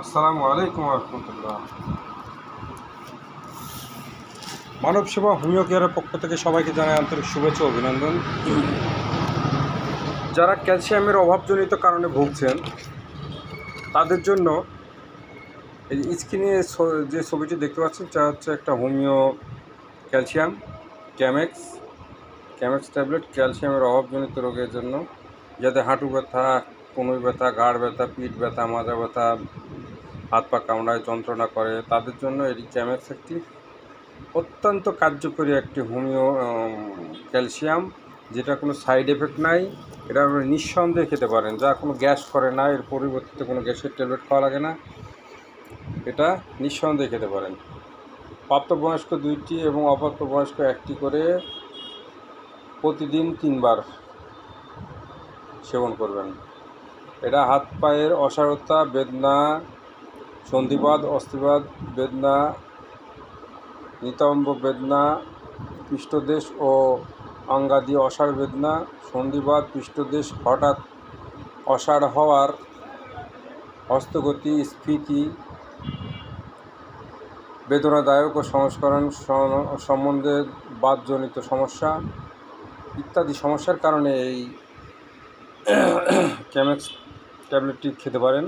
আসসালামু আলাইকুম রহমতুল্লাহ। মানব সেবা হোমিও কেয়ারের পক্ষ থেকে সবাইকে জানাই আন্তরিক শুভেচ্ছা অভিনন্দন। যারা ক্যালসিয়ামের অভাবজনিত কারণে ভুগছেন, তাদের জন্য এই স্ক্রিনে যে ছবিটি দেখতে পাচ্ছেন তা হচ্ছে একটা homeo calcium, Camex Camex tablet ক্যালসিয়ামের অভাবজনিত রোগের জন্য, যাতে হাঁটু ব্যথা কনুই ব্যথা ঘাড় ব্যথা, পিঠ ব্যথা মাজা ব্যথা হাত পা কামড়ায় যন্ত্রণা করে, তাদের জন্য এটি ক্যামেক্স একটি অত্যন্ত কার্যকরী একটি হোমিও ক্যালসিয়াম যেটা কোনো সাইড এফেক্ট নাই। এটা আপনি নিঃসন্দেহে খেতে পারেন। যা কোনো গ্যাস করে না, এর পরিবর্তে কোনো গ্যাসের ট্যাবলেট খাওয়া লাগে না। এটা নিঃসন্দেহে খেতে পারেন। প্রাপ্তবয়স্ক দুইটি এবং অপ্রাপ্তবয়স্ক একটি করে প্রতিদিন তিনবার সেবন করবেন। এটা হাত পায়ের অসারতা, বেদনা সন্ধিবাদ, অস্থিবাদ, বেদনা, নিতম্ব বেদনা, পৃষ্ঠদেশ ও অঙ্গাদি অসাড় বেদনা, সন্ধিবাদ, পৃষ্ঠদেশ হঠাৎ অসাড় হওয়ার হস্তগতি, স্ফীতি, বেদনাদায়ক ও সংস্করণ সম্বন্ধে বাদজনিত সমস্যা ইত্যাদি। সমস্যার কারণে এই ক্যামেক্স ট্যাবলেটটি খেতে পারেন।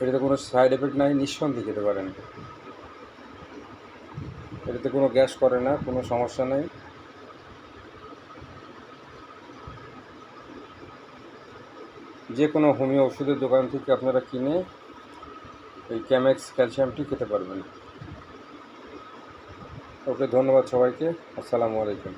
এটাতে কোনো সাইড এফেক্ট নাই, নিঃসন্দেহে খেতে পারেন। এটাতে কোনো গ্যাস করে না, কোনো সমস্যা নেই। যে কোনো হোমিও ওষুধের দোকান থেকে আপনারা কিনে এই ক্যামেক্স ক্যালসিয়ামটি খেতে পারবেন। ওকে, ধন্যবাদ সবাইকে। আসসালামু আলাইকুম।